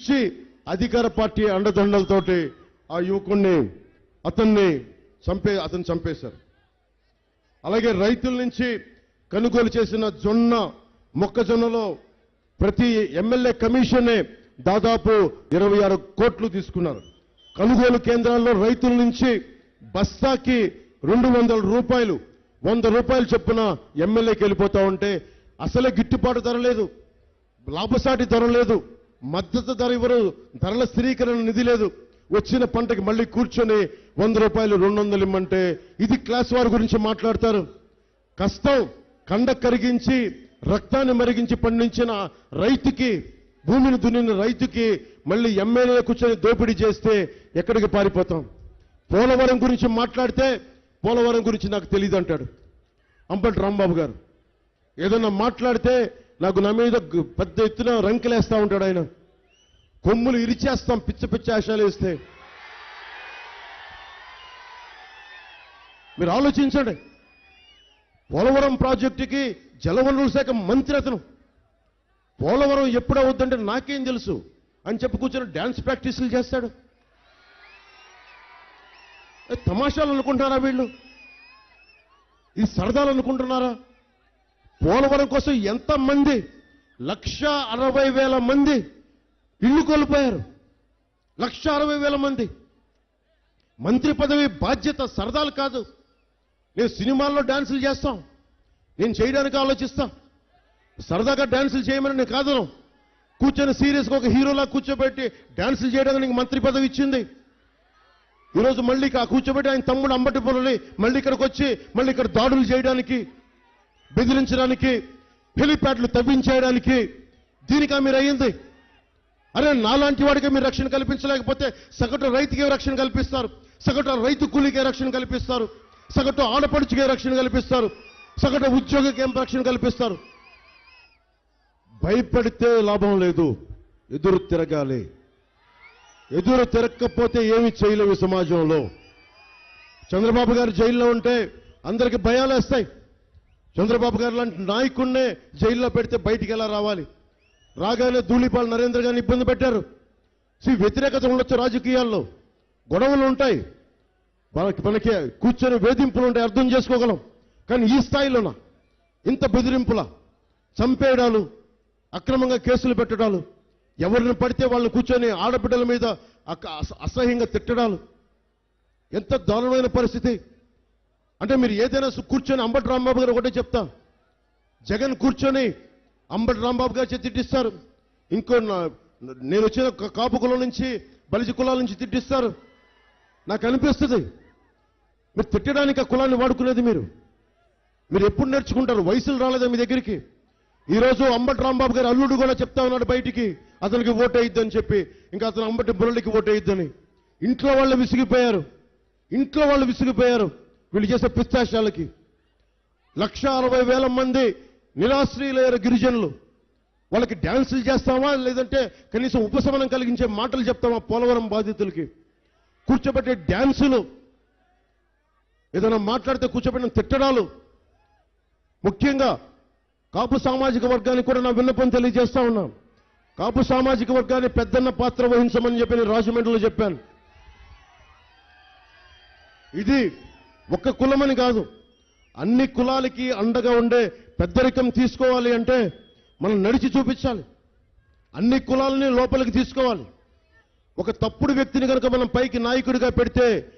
ఇచ్చి అధికార పార్టీ అండదండలతోటి ఆ యువకుణ్ణి అతన్ని చంపే అతను చంపేశారు. అలాగే రైతుల నుంచి కొనుగోలు చేసిన జొన్న మొక్కజొన్నలో ప్రతి ఎమ్మెల్యే కమిషనే దాదాపు ఇరవై ఆరు కోట్లు తీసుకున్నారు. కొనుగోలు కేంద్రాల్లో రైతుల నుంచి బస్తాకి రెండు వందల రూపాయలు వంద రూపాయలు చొప్పున ఎమ్మెల్యేకి వెళ్ళిపోతా ఉంటే అసలే గిట్టుబాటు ధర లేదు లాభసాటి ధర లేదు. మద్దతు ధర ఇవ్వరు. ధరల స్థిరీకరణ నిధి లేదు. వచ్చిన పంటకి మళ్ళీ కూర్చొని వంద రూపాయలు రెండు వందలు ఇమ్మంటే ఇది క్లాస్ వారి గురించి మాట్లాడతారు. కష్టం కండ కరిగించి రక్తాన్ని మరిగించి పండించిన రైతుకి భూమిని దున్నిన రైతుకి మళ్ళీ ఎమ్మెల్యే కూర్చొని దోపిడీ చేస్తే ఎక్కడికి పారిపోతాం? పోలవరం గురించి మాట్లాడితే పోలవరం గురించి నాకు తెలియదు అంటాడు అంబటి రాంబాబు గారు. ఏదన్నా మాట్లాడితే నాకు నా మీద పెద్ద ఎత్తున రంకెలేస్తూ ఉంటాడు ఆయన. కొమ్ములు ఇరిచేస్తాం పిచ్చ పిచ్చ ఆశాలు వేస్తే. మీరు ఆలోచించండి. పోలవరం ప్రాజెక్టుకి జలవనరుల శాఖ మంత్రి అతను. పోలవరం ఎప్పుడు అవుద్దంటే నాకేం తెలుసు అని చెప్పి కూర్చొని డ్యాన్స్ ప్రాక్టీసులు చేస్తాడు. తమాషాలు అనుకుంటున్నారా వీళ్ళు? ఇది సరదాలు అనుకుంటున్నారా? పోలవరం కోసం ఎంతమంది? లక్ష అరవై వేల మంది ఇల్లు కోల్పోయారు. లక్ష అరవై వేల మంది. మంత్రి పదవి బాధ్యత సరదాలు కాదు. నేను సినిమాల్లో డాన్సులు చేస్తాం. నేను చేయడానికి ఆలోచిస్తా. సరదాగా డాన్సులు చేయమని నేను కాదను కూర్చొని సీరియస్గా ఒక హీరోలా కూర్చోబెట్టి డాన్సులు చేయడానికి నీకు మంత్రి పదవి ఇచ్చింది. ఈరోజు మళ్ళీ ఆ కూర్చోబెట్టి ఆయన తమ్ముడు అంబటి పొలని మళ్ళీ ఇక్కడికి వచ్చి మళ్ళీ ఇక్కడ దాడులు చేయడానికి బెదిరించడానికి హెలిప్యాడ్లు తవ్వించేయడానికి దీనికా మీరు అయ్యింది. అరే నాలాంటి వాడికి మీరు రక్షణ కల్పించలేకపోతే సగటు రైతుకే రక్షణ కల్పిస్తారు. సగటు రైతు కూలికే రక్షణ కల్పిస్తారు. సగటు ఆడపడుచుకే రక్షణ కల్పిస్తారు. సగటు ఉద్యోగికి ఏం రక్షణ కల్పిస్తారు? భయపడితే లాభం లేదు. ఎదురు తిరగాలి. ఎదురు తిరగకపోతే ఏమి చేయలేవు సమాజంలో. చంద్రబాబు గారు జైల్లో ఉంటే అందరికి భయాలు వేస్తాయి చంద్రబాబు గారు లాంటి నాయకుడినే జైల్లో పెడితే బయటికి ఎలా రావాలి? రాగానే ధూళిపాల్ నరేంద్ర గారిని ఇబ్బంది పెట్టారు. సి వ్యతిరేకత ఉండొచ్చు రాజకీయాల్లో. గొడవలు ఉంటాయి. మనకి మనకి కూర్చొని వేధింపులు ఉంటాయి అర్థం చేసుకోగలం. కానీ ఈ స్థాయిలోన ఇంత బెదిరింపుల చంపేయడాలు అక్రమంగా కేసులు పెట్టడాలు ఎవరిని పడితే వాళ్ళని కూర్చొని ఆడబిడ్డల మీద అస- అసహ్యంగా తిట్టడాలు ఎంత దారుణమైన పరిస్థితి. అంటే మీరు ఏదైనా కూర్చొని అంబటి రాంబాబు గారు ఒకటే చెప్తా. జగన్ కూర్చొని అంబటి రాంబాబు గారు చేతి తిట్టిస్తారు. ఇంకో నా- నేను వచ్చిన కాపు కులం నుంచి బలిజ కులాల నుంచి తిట్టిస్తారు. నాకు అనిపిస్తుంది మీరు తిట్టడానికి ఆ కులాన్ని వాడుకునేది మీరు. మీరు ఎప్పుడు నేర్చుకుంటారు? వయసులు రాలేదా మీ దగ్గరికి? ఈరోజు అంబటి రాంబాబు గారు అల్లుడు కూడా చెప్తా ఉన్నాడు బయటికి అతనికి ఓటు అని చెప్పి ఇంకా అతను అంబటి బుర్రడికి ఓటు ఇంట్లో వాళ్ళు విసిగిపోయారు. ఇంట్లో వాళ్ళు విసిగిపోయారు. వీళ్ళు చేసే పిస్తాశాలకి. లక్ష అరవై వేల మంది నిరాశ్రయులయ్యారు గిరిజనులు. వాళ్ళకి డ్యాన్సులు చేస్తామా? లేదంటే కనీసం ఉపశమనం కలిగించే మాటలు చెప్తామా పోలవరం బాధితులకి? కూర్చోబెట్టే డ్యాన్సులు. ఏదైనా మాట్లాడితే కూర్చోబెట్టిన తిట్టడాలు. ముఖ్యంగా కాపు సామాజిక వర్గానికి కూడా నా విన్నపం తెలియజేస్తా ఉన్నాను. కాపు సామాజిక వర్గాన్ని పెద్దన్న పాత్ర వహించమని చెప్పి నేను రాజమండ్రిలో చెప్పాను. ఇది ఒక్క కులమని కాదు. అన్ని కులాలకి అండగా ఉండే పెద్దరికం తీసుకోవాలి అంటే మనం నడిచి చూపించాలి. అన్ని కులాలని లోపలికి తీసుకోవాలి. ఒక తప్పుడు వ్యక్తిని కనుక మనం పైకి నాయకుడిగా పెడితే